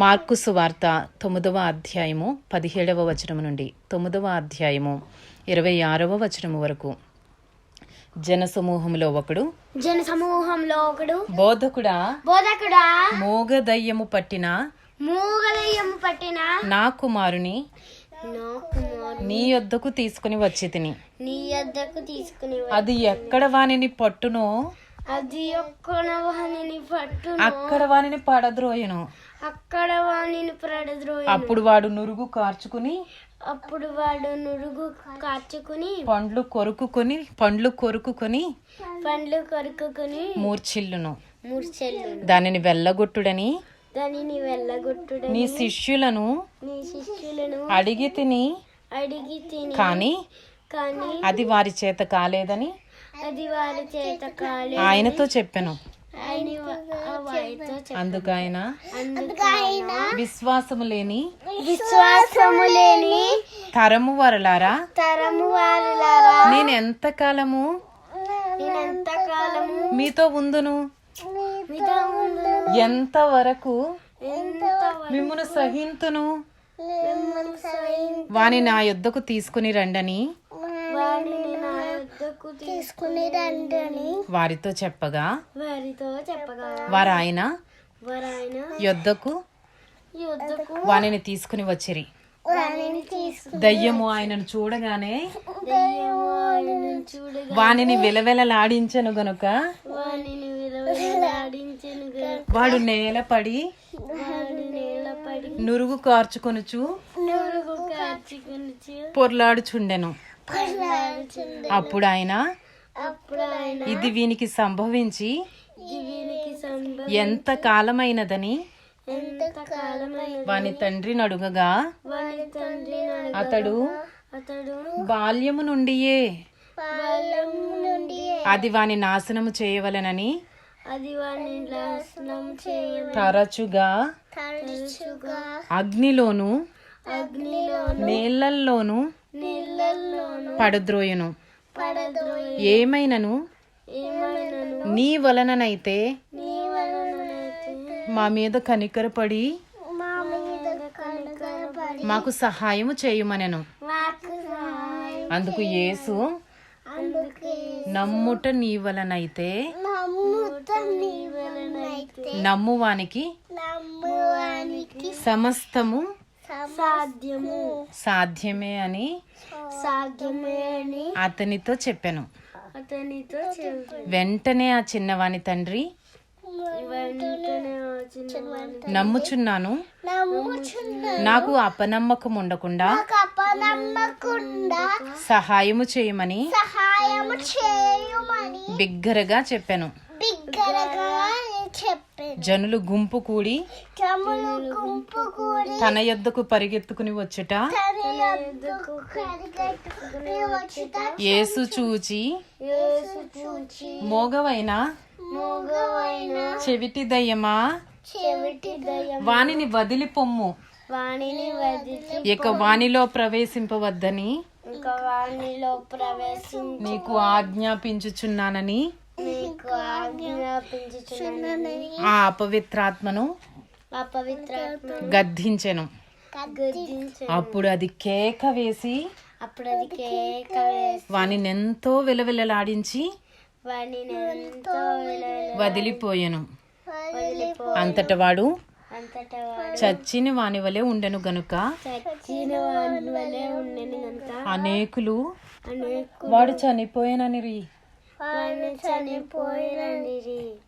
Mark సువార్త తొమ్మిదవ అధ్యాయము పదిహేడవ వచనము నుండి. తొమ్మిదవ అధ్యాయము ఇరవై ఆరవ వచనము వరకు. జనసమూహములో ఒకడు జన సమూహంలో ఒకడు బోధకుడా బోధకుడా మోగదయ్యము పట్టిన మూగదయ్యము పట్టిన నా కుమారుని నా యొద్దకు తీసుకుని వచ్చి తిని నీ వద్దకు తీసుకుని అది ఎక్కడ వానిని పట్టునో అది ఒక్కన వాణిని పట్టు అక్కడ వానిని పడద్రోయను. అక్కడ వాణిని ప్రడద్రోయ అప్పుడు వాడు నురుగు కార్చుకుని అప్పుడు వాడు నురుగు కార్చుకుని పండ్లు కొరుకుకొని పండ్లు కొరుకుకొని పండ్లు కొరుకుని మూర్చిల్లును మూర్చెల్లు దానిని వెళ్ళగొట్టుడని దానిని వెళ్ళగొట్టుడని నీ శిష్యులను నీ శిష్యులను అడిగి తిని అడిగి తిని కానీ కానీ అది వారి చేత కాలేదని అది వారి చేత కాలే ఆయనతో చెప్పెను. ఆయన అందుకైన విశ్వాసము లేని విశ్వాసము లేని తరము వరలారా తరము వారిలారా నేను నేనెంత కాలము మీతో ఉందును? ఎంత వరకు ఎంత మిమ్మును సహింతును? వాని నా యొద్దకు తీసుకుని రండని? తీసుకుని రండని వారితో చెప్పగా? వారితో చెప్పగా. వారు ఆయన వారాయన? యొద్దకు యొద్దకు వానిని తీసుకుని వచ్చిరి. దయ్యము ఆయనను చూడగానే వానిని విలవెలలాడించను గనుక? వాడు నేలపడి నురుగు కార్చుకొనుచు పొర్లాడుచుండెను. పొరలాడుచుండె అప్పుడు ఆయన ఇది వీనికి సంభవించి ఎంత కాలమైనదని వాని తండ్రిని అడుగగా అతడు అతడు బాల్యము నుండియే అది వాని నాశనము చేయవలెనని తరచుగా తరచుగా అగ్నిలోను నీళ్ళల్లోను పడద్రోయును. పడద్రోయి ఏమైనను? నీ వలననైతే మా మీద కనికరపడి మాకు సహాయము చేయుమనెను. అందుకు యేసు నమ్ముట నీ వలనైతే నమ్మువానికి సమస్తము సాధ్యము. సాధ్యమే అని సాధ్యమే అని అతనితో చెప్పాను. అతనితో వెంటనే ఆ చిన్నవాని తండ్రి నమ్ముచున్నాను. నమ్ముచున్న నాకు అపనమ్మకం ఉండకుండా సహాయము చేయమని బిగ్గరగా చెప్పాను. బిగ్గరగా జనులు గుంపు కూడి తన యొద్దకు పరిగెత్తుకుని వచ్చుట. యేసు చూచి మోగవైన? చెవిటి దయ్యమా వానిని వదిలి పొమ్ము. వాణిని ఇక ప్రవేశింపవద్దని వాణిలో ప్రవేశం నీకు ఆజ్ఞాపించుచున్నానని నీకు ఆజ్ఞాపించుచున్నానని ఆ అపవిత్రాత్మను అపవిత్రాత్మ గద్దించెను. గద్దించు అప్పుడు అది కేక వేసి అప్పుడు అది కేక వేసి వానిని ఎంతో విలవిలలాడించి వాణిని ఎంతో విలువైన వదిలిపోయెను. వదిలిపో అంతట వాడు చచ్చిన వాని వలె ఉండెను గనుక చచ్చిన వాడి వలె ఉండని గంత అనేకులు అనేక వాడు చనిపోయానని వాడిని చనిపోయినది